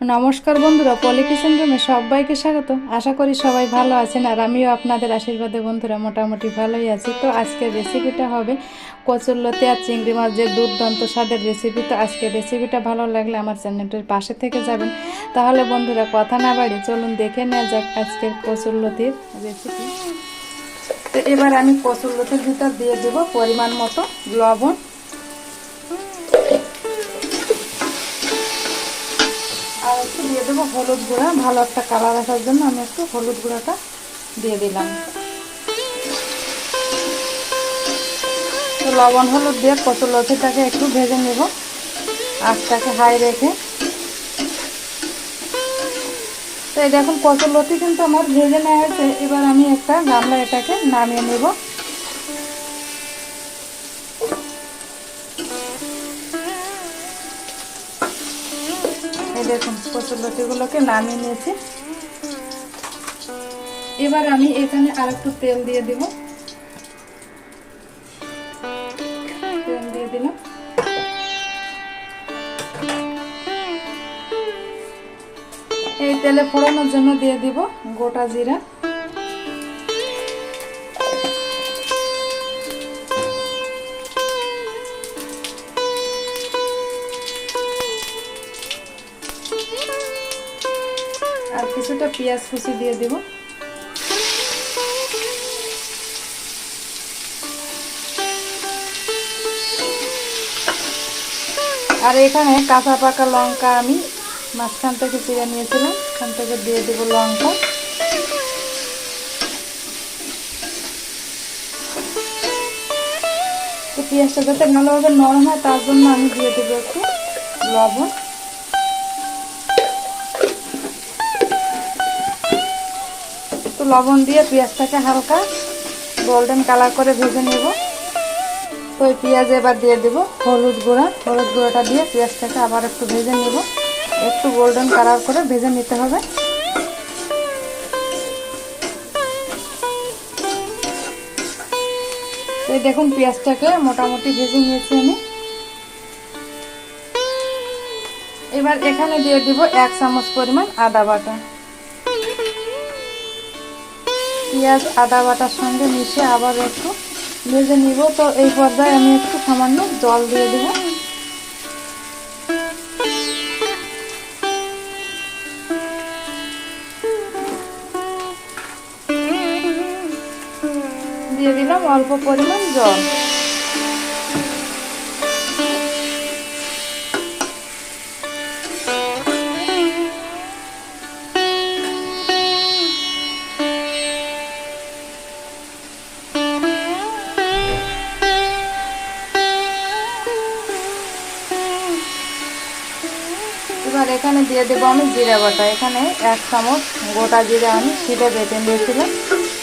নমস্কার বন্ধুরা, পলি কিচেন রুমে সবাইকে স্বাগত। আশা করি সবাই ভালো আছেন আর আমিও আপনাদের আশীর্বাদে বন্ধুরা মোটামুটি ভালোই আছি। তো আজকের রেসিপিটা হবে কচুরলতি আর চিংড়ি মাছ যে দুর্দান্ত স্বাদের রেসিপি তো আজকের রেসিপিটা ভালো লাগলে আমার চ্যানেলটির পাশে থেকে যাবেন। তাহলে বন্ধুরা কথা না বাড়ি চলুন দেখে নেওয়া যাক আজকের কচুরলতির রেসিপি তো এবার আমি কচুরলতির ভিতর দিয়ে দেবো পরিমাণ মতো লবণ দিয়ে দেবো হলুদ গুঁড়া। ভালো একটা কালার আসার জন্য আমি একটু হলুদ গুঁড়াটা দিয়ে দিলাম। তো লবণ, হলুদ দিয়ে কত লতিটাকে একটু ভেজে নেব। আঁচটাকে হাই রেখে। তো এই দেখুন, কচুর লতি কিন্তু আমার ভেজে নেওয়া হয়েছে। এবার আমি একটা গামলা এটাকে নামিয়ে নেব। দেখুন নামিয়ে নিয়েছি। এবার আমি এখানে আর একটু তেল দিয়ে দিব। তেল দিয়ে দিলাম। এই তেলে ফোড়ানোর জন্য দিয়ে দিব গোটা জিরা। পেঁয়াজ কুচি দিয়ে দিব। আর এখানে কাঁচা পাকা লঙ্কা আমি মাঝখান থেকে চিড়ে নিয়েছিলাম, এখান থেকে দিয়ে দেবো লঙ্কা। পেঁয়াজটা যাতে ভালোভাবে নরম হয়, তার জন্য আমি দিয়ে দেবো একটু লবণ। লবণ দিয়ে পেঁয়াজটাকে হালকা গোল্ডেন কালার করে ভেজে নেব। তো ওই পেঁয়াজ এবার দিয়ে দেব হলুদ গুঁড়া। হলুদ গুঁড়োটা দিয়ে পেঁয়াজটাকে আবার একটু ভেজে নেব। একটু গোল্ডেন কালার করে ভেজে নিতে হবে। এই দেখুন পেঁয়াজটাকে মোটামুটি ভেজে নিয়েছি আমি। এবার এখানে দিয়ে দিব এক চামচ পরিমাণ আদা বাটা। পেঁয়াজ, আদা বাটার সঙ্গে মিশে আবার একটু ভেজে নিব। তো এই পর্যায়ে আমি একটু সামান্য জল দিয়ে দেব। দিয়ে দিলাম অল্প পরিমাণ জল। এবার এখানে দিয়ে দেবো আমি জিরা বাটা। এখানে এক চামচ গোটা জিরা আমি শিলে বেটে নিয়েছিলাম।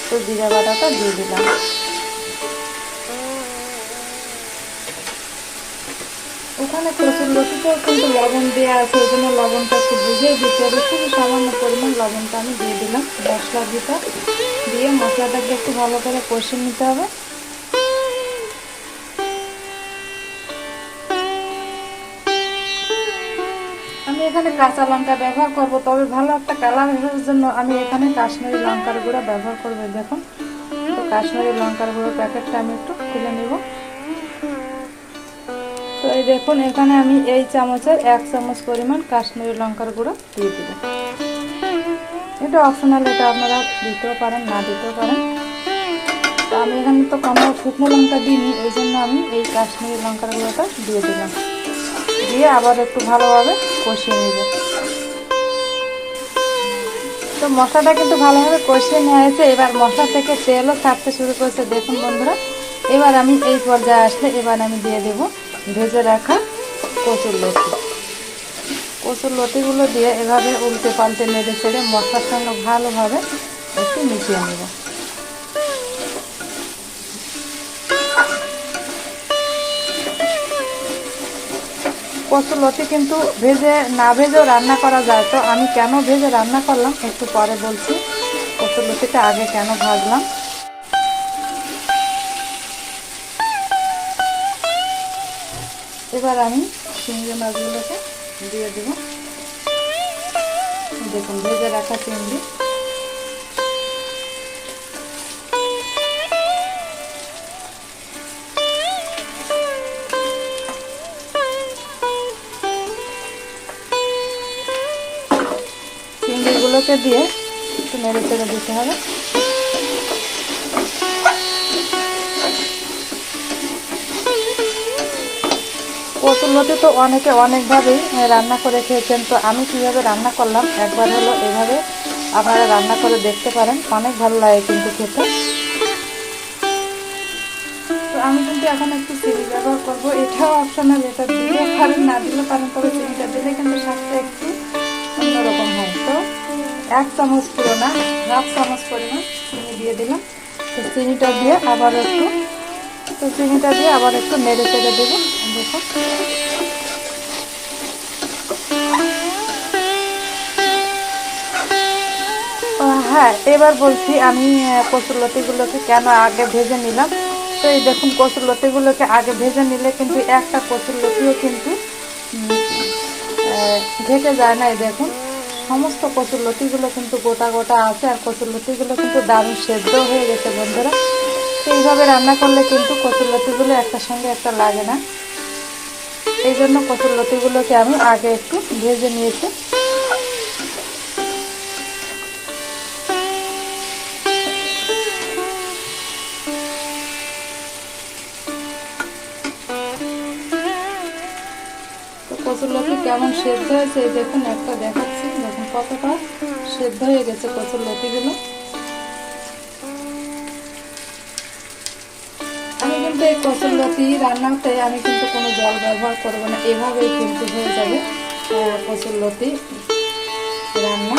তো জিরা বাটাটা দিয়ে দিলাম। ওখানে কচুর লতিতেও কিন্তু লবণ দেওয়া আছে ওই জন্য লবণটা একটু বুঝেই দিতে হবে। খুবই সামান্য পরিমাণ লবণটা আমি দিয়ে দিলাম। মশলা দিতে। দিয়ে মশলাটাকে একটু ভালো করে কষে নিতে হবে। এখানে কাঁচা লঙ্কা ব্যবহার করব, তবে ভালো একটা কালার আসার জন্য আমি এখানে কাশ্মীরি লঙ্কার গুঁড়া ব্যবহার করব দেখুন। তো কাশ্মীরি লঙ্কার গুঁড়ো প্যাকেটটা আমি একটু খুলে নেব। তো এই দেখুন, এখানে আমি এই চামচের এক চামচ পরিমাণ কাশ্মীরি লঙ্কার গুঁড়ো দিয়ে দিব। এটা অপশনাল, এটা আপনারা দিতেও পারেন, না দিতেও পারেন। তো আমি এখানে তো কোনো শুকনো লঙ্কা দিইনি ওই জন্য আমি এই কাশ্মীরি লঙ্কার গুঁড়োটা দিয়ে দিলাম। দিয়ে আবার একটু ভালোভাবে কষিয়ে নেব। তো মশলাটা কিন্তু ভালোভাবে কষিয়ে নেওয়া হয়েছে। এবার মশলা থেকে তেলও ছাড়তে শুরু করেছে। দেখুন বন্ধুরা, এবার আমি এই পর্যায়ে আসলে এবার আমি দিয়ে দেব ভেজে রাখা কচুর লতি। কচুর লতিগুলো দিয়ে এভাবে উল্টে পাল্টে নেড়ে ছেড়ে মশলার সঙ্গে ভালোভাবে একটু মিশিয়ে নেব। কচুর লতি কিন্তু ভেজে, না ভেজেও রান্না করা যায়। তো আমি কেন ভেজে রান্না করলাম একটু পরে বলছি। কচুর লতিটা আগে কেন ভাজলাম? এবার আমি চিংড়ি মাছগুলোকে দিয়ে দেবো। দেখুন, ভেজে রাখা চিংড়ি। চিংড়িগুলোকে দিয়ে একটু নেড়ে চেড়ে দিতে হবে। কচুরলতি তো অনেকে অনেকভাবেই রান্না করে খেয়েছেন। তো আমি কীভাবে রান্না করলাম, একবার হলো এভাবে আপনারা রান্না করে দেখতে পারেন। অনেক ভালো লাগে কিন্তু খেতে। তো আমি কিন্তু এখন একটু চিনি ব্যবহার করব। এটাও অপশনাল এটা দিলে পারেন, না দিলে পারেন, তবে চিনিটা দিলে কিন্তু স্বাদটা একটু অন্যরকম হয়। তো এক চামচ পুরো না হাফ চামচ পরিমাণ চিনি দিয়ে দিলাম। তো চিনিটা দিয়ে আবার একটু, তো চিনিটা দিয়ে আবার একটু নেড়ে চেড়ে দেবো। দেখো। হ্যাঁ এবার বলছি আমি কচুরলতিগুলোকে কেন আগে ভেজে নিলাম? তো এই দেখুন কচুরলতিগুলোকে আগে ভেজে নিলে কিন্তু একটা কচুরলতিও কিন্তু ঢেকে যায় না এই দেখুন। সমস্ত কচুরলতিগুলো কিন্তু গোটা গোটা আছে, আর কচুরলতিগুলো কিন্তু দারুণ সেদ্ধ হয়ে গেছে বন্ধুরা। তো এইভাবে রান্না করলে কিন্তু কচুরলতিগুলো একটার সঙ্গে একটা লাগে না। এই জন্য কচুরলতিগুলোকে আমি আগে একটু ভেজে নিয়েছি। তো কচুরলতি কেমন সেদ্ধ হয়েছে দেখুন, একটা দেখুন কতটা সেদ্ধ হয়ে গেছে কচুরলতিগুলো আমি কিন্তু এই কচুরলতি রান্নাতে আমি কিন্তু কোনো জল ব্যবহার করব না এভাবেই কিন্তু হয়ে যাবে আহ, কচুরলতি রান্না।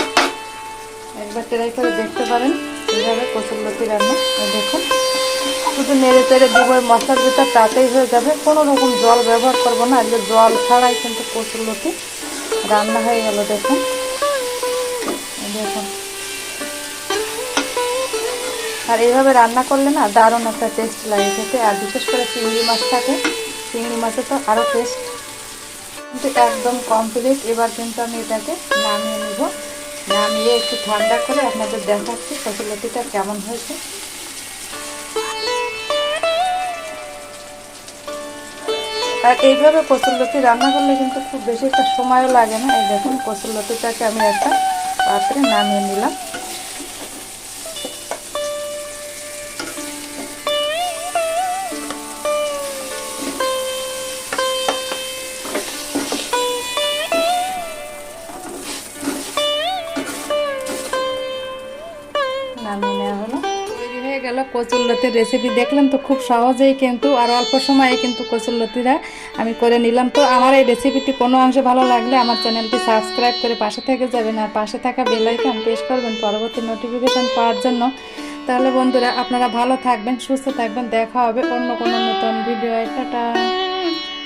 একবার ট্রাই করে দেখতে পারেন এইভাবে কচুরলতি রান্না দেখুন। শুধু নেড়ে চেড়ে দেবো মশলার ভিতর তাতেই হয়ে যাবে কোনো রকম জল ব্যবহার করব না জল ছাড়াই কিন্তু কচুরলতি রান্না হয়ে গেল দেখুন। এই দেখুন আর এইভাবে রান্না করলে না দারুণ একটা টেস্ট লাগে খেতে। আর বিশেষ করে চিংড়ি মাছ থাকে, চিংড়ি মাছে তো আরও টেস্ট কিন্তু একদম কমপ্লিট এবার কিন্তু আমি এটাকে নামিয়ে নিব। নামিয়ে একটু ঠান্ডা করে আপনাদের দেখাচ্ছি কচুলতিটা কেমন হয়েছে। আর এইভাবে কচুরলতি রান্না করলে কিন্তু খুব বেশি একটা সময়ও লাগে না। এই দেখুন কচুরলতিটাকে আমি একটা পাত্রে নামিয়ে নিলাম। কচুরলতির রেসিপি দেখলেন তো খুব সহজেই কিন্তু, আর অল্প সময়ে কিন্তু কচুরলতিরা আমি করে নিলাম। তো আমার এই রেসিপিটি কোনো অংশে ভালো লাগলে আমার চ্যানেলটি সাবস্ক্রাইব করে পাশে থেকে যাবেন, আর পাশে থাকা বেলাইকন প্রেস করবেন পরবর্তী নোটিফিকেশান পাওয়ার জন্য। তাহলে বন্ধুরা, আপনারা ভালো থাকবেন, সুস্থ থাকবেন, দেখা হবে অন্য কোনো নতুন ভিডিও টাটা।